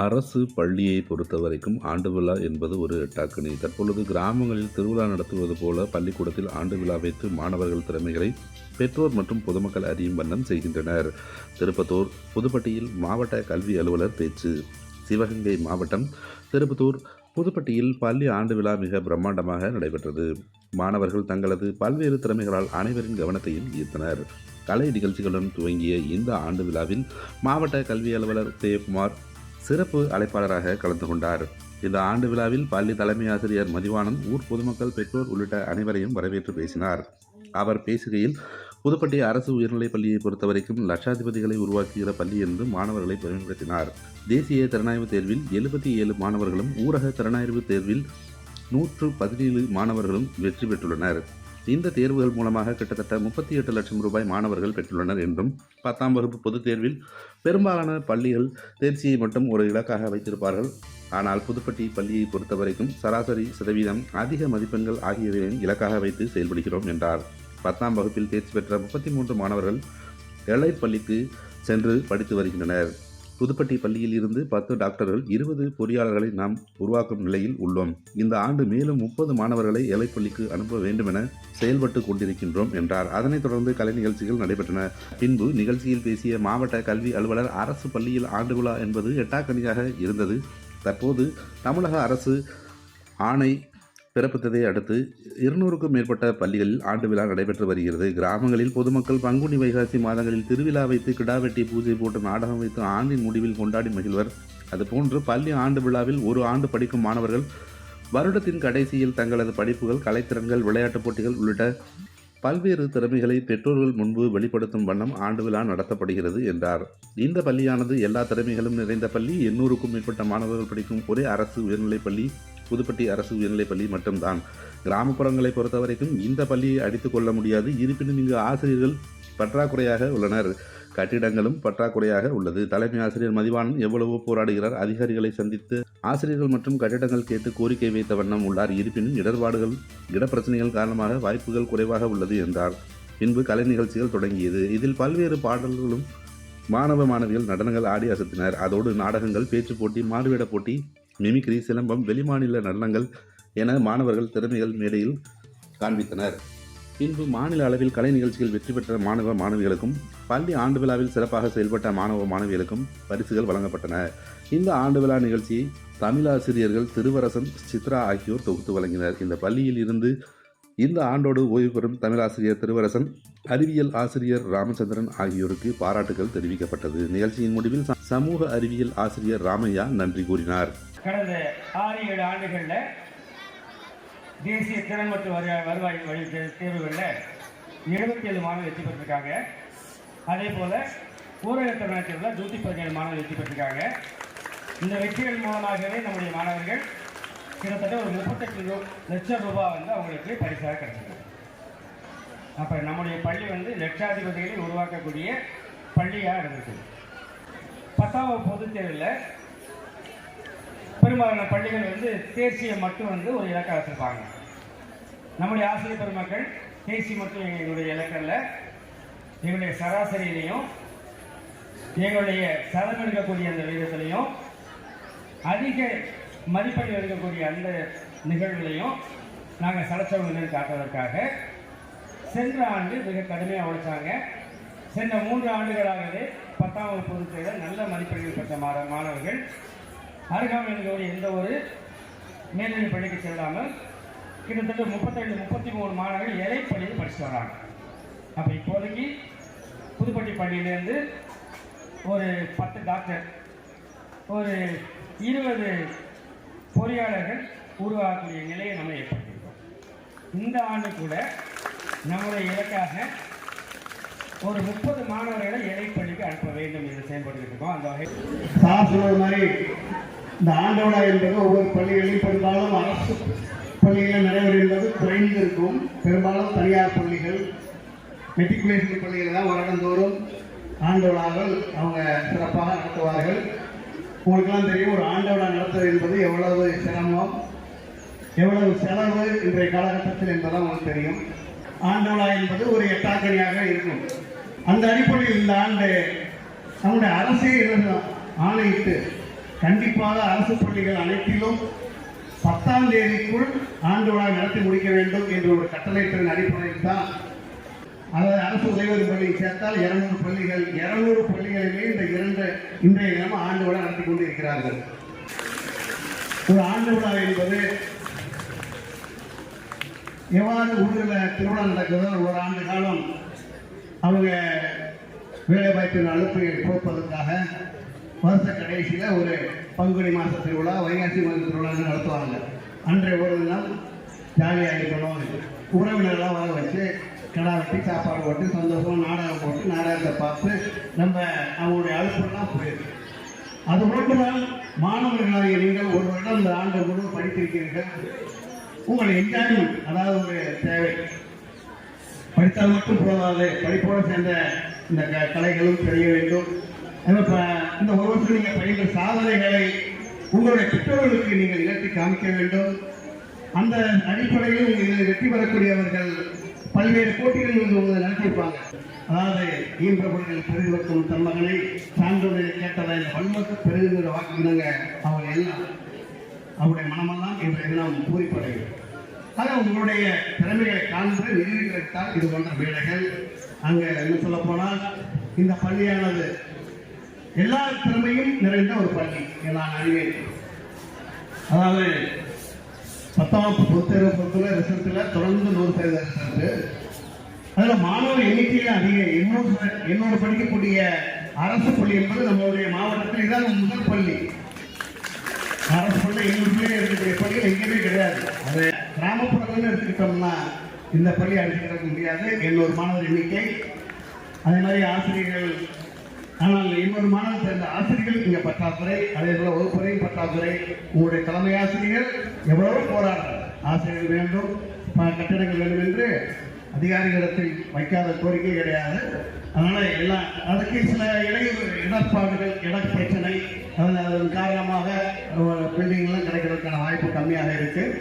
அரசு பள்ளியை பொறுத்தவரைக்கும் ஆண்டு விழா என்பது ஒரு டாக்கணி தற்பொழுது கிராமங்களில் திருவிழா நடத்துவது போல பள்ளிக்கூடத்தில் ஆண்டு விழா வைத்து மாணவர்கள் திறமைகளை பெற்றோர் மற்றும் பொதுமக்கள் அறியும் வண்ணம் செய்கின்றனர். திருப்பத்தூர் புதுப்பட்டியில் மாவட்ட கல்வி அலுவலர் பேச்சு சிவகங்கை மாவட்டம் திருப்பத்தூர் புதுப்பட்டியில் பள்ளி ஆண்டு விழா மிக பிரம்மாண்டமாக நடைபெற்றது. மாணவர்கள் தங்களது பல்வேறு திறமைகளால் அனைவரின் கவனத்தையும் ஈர்த்தனர். கலை நிகழ்ச்சிகளுடன் துவங்கிய இந்த ஆண்டு விழாவில் மாவட்ட கல்வி அலுவலர் உதயகுமார் சிறப்பு அழைப்பாளராக கலந்து கொண்டார். இந்த ஆண்டு விழாவில் பள்ளி தலைமை ஆசிரியர் மதிவாணன் ஊர் பொதுமக்கள் பெற்றோர் உள்ளிட்ட அனைவரையும் வரவேற்று பேசினார். அவர் பேசுகையில் புதுப்பட்டி அரசு உயர்நிலைப் பள்ளியை பொறுத்தவரைக்கும் லட்சாதிபதிகளை உருவாக்குகிற பள்ளி என்று மாணவர்களை பெருமைப்படுத்தினார். தேசிய திறனாய்வு தேர்வில் எழுபத்தி ஏழு மாணவர்களும் ஊரக திறனாய்வு தேர்வில் நூற்று பதினேழு மாணவர்களும் வெற்றி பெற்றுள்ளனர். இந்த தேர்வுகள் மூலமாக கிட்டத்தட்ட முப்பத்தி எட்டு லட்சம் ரூபாய் மாணவர்கள் பெற்றுள்ளனர் என்றும் பத்தாம் வகுப்பு பொதுத் தேர்வில் பெரும்பாலான பள்ளிகள் தேர்ச்சியை மட்டும் ஒரு இலக்காக வைத்திருப்பார்கள். ஆனால் புதுப்பட்டி பள்ளியை பொறுத்தவரைக்கும் சராசரி சதவீதம் அதிக மதிப்பெண்கள் ஆகியவையும் இலக்காக வைத்து செயல்படுகிறோம் என்றார். பத்தாம் வகுப்பில் தேர்ச்சி பெற்ற முப்பத்தி மூன்று மாணவர்கள் எலைட் பள்ளிக்கு சென்று படித்து வருகின்றனர். புதுப்பட்டி பள்ளியில் இருந்து பத்து டாக்டர்கள் இருபது பொறியாளர்களை நாம் உருவாக்கும் நிலையில் உள்ளோம். இந்த ஆண்டு மேலும் முப்பது மாணவர்களை எலைப்பள்ளிக்கு அனுப்ப அனுப்ப வேண்டுமென செயல்பட்டு கொண்டிருக்கின்றோம் என்றார். அதனைத் தொடர்ந்து கலை நிகழ்ச்சிகள் நடைபெற்றன. பின்பு நிகழ்ச்சியில் பேசிய மாவட்ட கல்வி அலுவலர் அரசு பள்ளியில் ஆண்டு விழா என்பது எட்டாக்கனியாக இருந்தது. தற்போது தமிழக அரசு ஆணை பிறப்பித்ததை அடுத்து இருநூறுக்கும் மேற்பட்ட பள்ளிகளில் ஆண்டு விழா நடைபெற்று வருகிறது. கிராமங்களில் பொதுமக்கள் பங்குனி வைகாசி மாதங்களில் திருவிழா வைத்து கிடா வெட்டி பூஜை போட்டு நாடகம் வைத்து ஆண்டின் முடிவில் கொண்டாடி மகிழ்வர். அதுபோன்று பள்ளி ஆண்டு விழாவில் ஒரு ஆண்டு படிக்கும் மாணவர்கள் வருடத்தின் கடைசியில் தங்களது படிப்புகள் கலைத்திறன்கள் விளையாட்டுப் போட்டிகள் உள்ளிட்ட பல்வேறு திறமைகளை பெற்றோர்கள் முன்பு வெளிப்படுத்தும் வண்ணம் ஆண்டு விழா நடத்தப்படுகிறது என்றார். இந்த பள்ளியானது எல்லா திறமைகளும் நிறைந்த பள்ளி. எண்ணூறுக்கும் மேற்பட்ட மாணவர்கள் படிக்கும் ஒரே அரசு உயர்நிலைப் பள்ளி. புதுப்பட்டி அரசு உயர்நிலைப் பள்ளி மட்டும்தான். கிராமப்புறங்களை பொறுத்தவரைக்கும் இந்த பள்ளியை அடித்துக் கொள்ள முடியாது. இருப்பினும் இங்கு ஆசிரியர்கள் பற்றாக்குறையாக உள்ளனர். கட்டிடங்களும் பற்றாக்குறையாக உள்ளது. தலைமை ஆசிரியர் மதிவானம் எவ்வளவோ போராடுகிறார். அதிகாரிகளை சந்தித்து ஆசிரியர்கள் மற்றும் கட்டிடங்கள் கேட்டு கோரிக்கை வைத்த வண்ணம் உள்ளார். இருப்பினும் இடர்பாடுகள் இடப்பிரச்சனைகள் காரணமாக வாய்ப்புகள் குறைவாக உள்ளது என்றார். பின்பு கலை நிகழ்ச்சிகள் தொடங்கியது. இதில் பல்வேறு பாடல்களும் மாணவ மாணவிகள் நடனங்கள் ஆடி அசத்தினர். அதோடு நாடகங்கள் பேச்சு போட்டி மாறுவேட போட்டி மிமிக்ரி சிலம்பம் வெளிமாநில நடனங்கள் என மாணவர்கள் திறமைகள் மேடையில் காண்பித்தனர். பின்பு மாநில அளவில் கலை நிகழ்ச்சியில் வெற்றி பெற்ற மாணவ மாணவிகளுக்கும் பள்ளி ஆண்டு விழாவில் சிறப்பாக செயல்பட்ட மாணவ மாணவிகளுக்கும் பரிசுகள் வழங்கப்பட்டன. இந்த ஆண்டு விழா நிகழ்ச்சியை தமிழாசிரியர்கள் திருவரசன் சித்ரா ஆகியோர் தொகுத்து வழங்கினர். இந்த பள்ளியில் இருந்து இந்த ஆண்டோடு ஓய்வு பெறும் தமிழாசிரியர் திருவரசன் அறிவியல் ஆசிரியர் ராமச்சந்திரன் ஆகியோருக்கு பாராட்டுகள் தெரிவிக்கப்பட்டது. நிகழ்ச்சியின் முடிவில் ச- சமூக அறிவியல் ஆசிரியர் ராமையா நன்றி கூறினார். கடந்த ஆறு ஏழு ஆண்டுகளில் தேசிய திறன் மற்றும் வருவாய் வழி தேர்வுகளில் எழுபத்தி ஏழு மாணவர்கள் வெற்றி பெற்றிருக்காங்க. அதே போல் ஊரக திறனாய்வு தேர்வில் நூற்றி பதினேழு மாணவர்கள் வெற்றி பெற்றிருக்காங்க. இந்த வெற்றிகள் மூலமாகவே நம்முடைய மாணவர்கள் கிட்டத்தட்ட ஒரு முப்பத்தெட்டு ரூ லட்சம் ரூபாய் வந்து அவங்களுக்கு பரிசாக கிடைச்சிருக்கு. அப்போ நம்முடைய பள்ளி வந்து லட்சாதிபதிகளை உருவாக்கக்கூடிய பள்ளியாக இருந்திருக்கு பத்தாம் வகுப்பு பொதுத் தேர்வில் பெரும்பாலான பள்ளிகள் வந்து தேர்ச்சியை மட்டும் வந்து ஒரு இலக்காக வச்சுருப்பாங்க. நம்முடைய ஆசிரியர் பெருமக்கள் தேர்ச்சி மட்டும் எங்களுடைய இலக்கில் எங்களுடைய சராசரியிலையும் எங்களுடைய சதம் எடுக்கக்கூடிய அந்த விகிதத்திலையும் அதிக மதிப்பெண் எடுக்கக்கூடிய அந்த நிகழ்வுலையும் நாங்கள் சலச்சவர்கள் காட்டுவதற்காக சென்ற ஆண்டு மிக கடுமையாக உழைச்சாங்க. சென்ற மூன்று ஆண்டுகளாகவே பத்தாம் வகுப்பு பொதுத் நல்ல மதிப்பெண்கள் பெற்ற மாணவர்கள் அருகாமையில் எந்த ஒரு மேல்நிலை பள்ளிக்கு செல்லாமல் கிட்டத்தட்ட முப்பத்தேழு முப்பத்தி மூணு மாணவர்கள் இலை பள்ளியில் படிச்சுட்டு வராங்க அப்போ இப்போதைக்கு புதுப்பட்டி பள்ளியிலேருந்து ஒரு பத்து டாக்டர் ஒரு இருபது பொறியாளர்கள் உருவாகக்கூடிய நிலையை நம்ம ஏற்படுத்தியிருக்கோம். இந்த ஆண்டு கூட நம்முடைய இலக்காக ஒரு முப்பது மாணவர்களை இலைப்பள்ளிக்கு அனுப்ப வேண்டும் என்று செயல்பட்டு இருக்கோம். அந்த வகையில் சார் மாதிரி இந்த ஆண்டோடா என்பது ஒவ்வொரு பள்ளிகளிலும் பெரும்பாலும் அரசு பள்ளிகளில் நடைபெறுகிறது குறைந்து இருக்கும் பெரும்பாலும் தனியார் பள்ளிகள் மெட்ரிகுலேஷன் பள்ளிகள் தான் வருடந்தோறும் ஆண்டோடாவில் அவங்க சிறப்பாக நடத்துவார்கள். உங்களுக்கெல்லாம் தெரியும் ஒரு ஆண்டோடா நடத்துவது என்பது எவ்வளவு சிரமம் எவ்வளவு செலவு இன்றைய காலகட்டத்தில் என்பதான் உங்களுக்கு தெரியும். ஆண்டோடா என்பது ஒரு எட்டாக்கணியாக இருக்கும். அந்த அடிப்படையில் இந்த ஆண்டு நம்முடைய அரசே இருந்தோம் ஆணையிட்டு கண்டிப்பாக அரசு பள்ளிகள் அனைத்திலும் பத்தாம் தேதிக்குள் ஆண்டு விழா நடத்தி முடிக்க வேண்டும் என்ற ஒரு கட்டளைத்தின் அடிப்படையில் தான் அதாவது அரசு உதவி பள்ளியை சேர்த்தால் இருநூறு பள்ளிகள் இருநூறு பள்ளிகளிலே இந்த இரண்டு இன்றைய தினம் ஆண்டு விழா நடத்தி கொண்டு இருக்கிறார்கள். ஒரு ஆண்டு விழா என்பது எவ்வாறு ஊரில் திருவிழா நடக்குதோ ஒரு ஆண்டு காலம் அவங்க வேலைவாய்ப்பின் அழுப்பை கொடுப்பதற்காக வருஷ கடைசியில் ஒரு பங்குனி மாத திருவிழா வைகாசி மாத திருவிழா நடத்துவாங்க. அன்றைய ஒரு தினம் ஜாலியாக இருக்கணும் உறவினர்லாம் வர வச்சு கடா வெட்டி சாப்பாடு போட்டு சந்தோஷமாக நாடகம் போட்டு நாடகத்தை பார்த்து நம்ம அவங்களுடைய அழுப்பெல்லாம் போயிருக்கு. அது மட்டும்தான் மாணவர்களாகிய நீங்கள் ஒரு வருடம் இந்த ஆண்டு முழு படித்திருக்கிறீர்கள். உங்கள் என்ஜாய்மெண்ட் அதாவது ஒரு தேவை. படித்தால் மட்டும் போதாது படிப்போடு சேர்ந்த இந்த க- கலைகளும் தெரிய வேண்டும். இப்போ அந்த ஒரு வருஷம் நீங்கள் பயின்ற சாதனைகளை உங்களுடைய பெற்றோர்களுக்கு நீங்கள் நிகழ்த்தி காமிக்க வேண்டும். அந்த அடிப்படையில் இதில் வெற்றி பெறக்கூடியவர்கள் பல்வேறு போட்டிகளில் உங்களை நடத்தியிருப்பாங்க. அதாவது ஈன்றவர்கள் பெருகுவக்கும் தன் மகனை சான்றோரை கேட்டதை இந்த வன்மத்து பெருகுகிற வாக்குங்க அவங்க எல்லாம் அவருடைய மனமெல்லாம் இன்றைய தினம் பூரிப்படையும். ஆனால் உங்களுடைய திறமைகளை காண்பு நிரூபித்தால் இது போன்ற வேலைகள். அங்கே என்ன சொல்ல போனால் இந்த பள்ளியானது எல்லா திறமையும் நிறைந்த ஒரு பள்ளி. நான் அறிவேன் அதாவது பத்தாம் வகுப்பு பொறுத்தேர்வு பொறுத்தவரை ரிசல்ட்டில் தொடர்ந்து நூறு சதவீத ரிசல்ட்டு அதில் மாணவர் எண்ணிக்கையில் அதிக. என்னோட என்னோட படிக்கக்கூடிய அரசு பள்ளி என்பது நம்மளுடைய மாவட்டத்தில் இதான் முதல் பள்ளி. அரசு பள்ளி எண்ணூறுலேயே இருக்கக்கூடிய பள்ளிகள் எங்கேயுமே கிடையாது. அது கிராமப்புறங்கள்னு எடுத்துக்கிட்டோம்னா இந்த பள்ளி அடிச்சுக்கிட முடியாது. எண்ணூறு மாணவர் எண்ணிக்கை. அதே மாதிரி ஆசிரியர்கள் ஆனால் இன்னொரு மாணவர் சேர்ந்த ஆசிரியர்களுக்கு இங்கே பற்றாக்குறை அதே போல வகுப்பறையும் பற்றாக்குறை. உங்களுடைய தலைமை ஆசிரியர் எவ்வளவோ போராடுறார்? ஆசிரியர்கள் வேண்டும் கட்டிடங்கள் வேண்டும் என்று அதிகாரிகளிடத்தில் வைக்காத கோரிக்கை கிடையாது. அதனால எல்லாம் அதுக்கு சில இடையூறு இடர்பாடுகள் இட பிரச்சனை அதன் அதன் காரணமாக பில்டிங்லாம் கிடைக்கிறதுக்கான வாய்ப்பு கம்மியாக இருக்குது